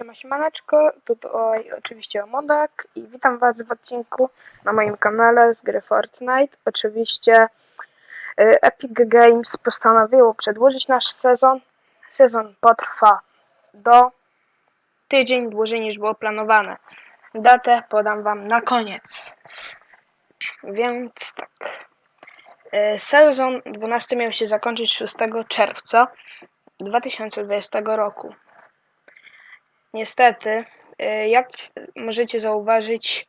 Siema, siemaneczko, tutaj oczywiście Omodak i witam was w odcinku na moim kanale z gry Fortnite. Oczywiście y, Epic Games postanowiło przedłużyć nasz sezon. Sezon potrwa do tydzień dłużej niż było planowane. Datę podam wam na koniec. Więc tak. Y, Sezon 12 miał się zakończyć 6 czerwca 2020 roku. Niestety, y, jak możecie zauważyć,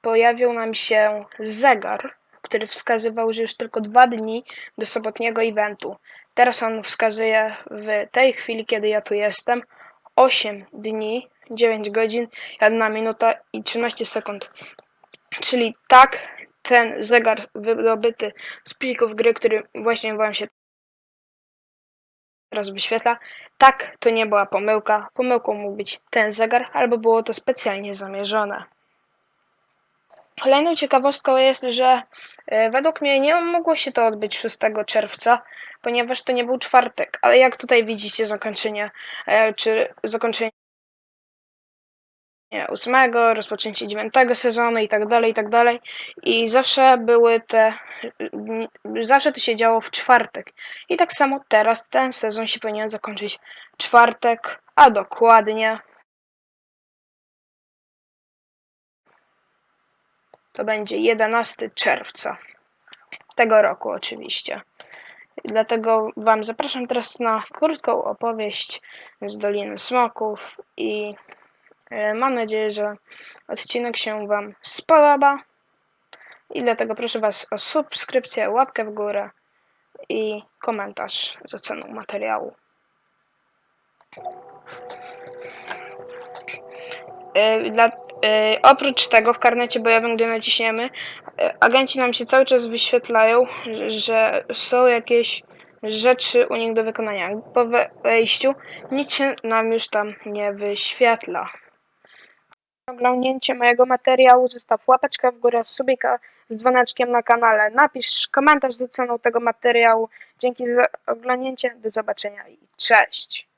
pojawił nam się zegar, który wskazywał, że już tylko dwa dni do sobotniego eventu. Teraz on wskazuje w tej chwili, kiedy ja tu jestem, 8 dni, 9 godzin, 1 minuta i 13 sekund. Czyli tak, ten zegar wydobyty z plików gry, który właśnie wam się teraz wyświetla. Tak, to nie była pomyłka. Pomyłką mógł być ten zegar, albo było to specjalnie zamierzone. Kolejną ciekawostką jest, że e, według mnie nie mogło się to odbyć 6 czerwca, ponieważ to nie był czwartek, ale jak tutaj widzicie zakończenie, e, czy zakończenie ósmego, rozpoczęcie dziewiątego sezonu i tak dalej, i tak dalej. I zawsze były te, zawsze to się działo w czwartek. I tak samo teraz ten sezon się powinien zakończyć czwartek, a dokładnie to będzie 11 czerwca tego roku oczywiście. Dlatego Wam zapraszam teraz na krótką opowieść z Doliny Smoków i mam nadzieję, że odcinek się Wam spodoba. I dlatego proszę Was o subskrypcję, łapkę w górę i komentarz z oceną materiału. E, Dla, e, oprócz tego w karnecie bojowym, gdy naciśniemy, e, agenci nam się cały czas wyświetlają, że są jakieś rzeczy u nich do wykonania. Po we- wejściu nic się nam już tam nie wyświetla. Oglądnięcie mojego materiału zostaw łapeczkę w górę, subika z dzwoneczkiem na kanale. Napisz komentarz z oceną tego materiału. Dzięki za oglądnięcie, do zobaczenia i cześć!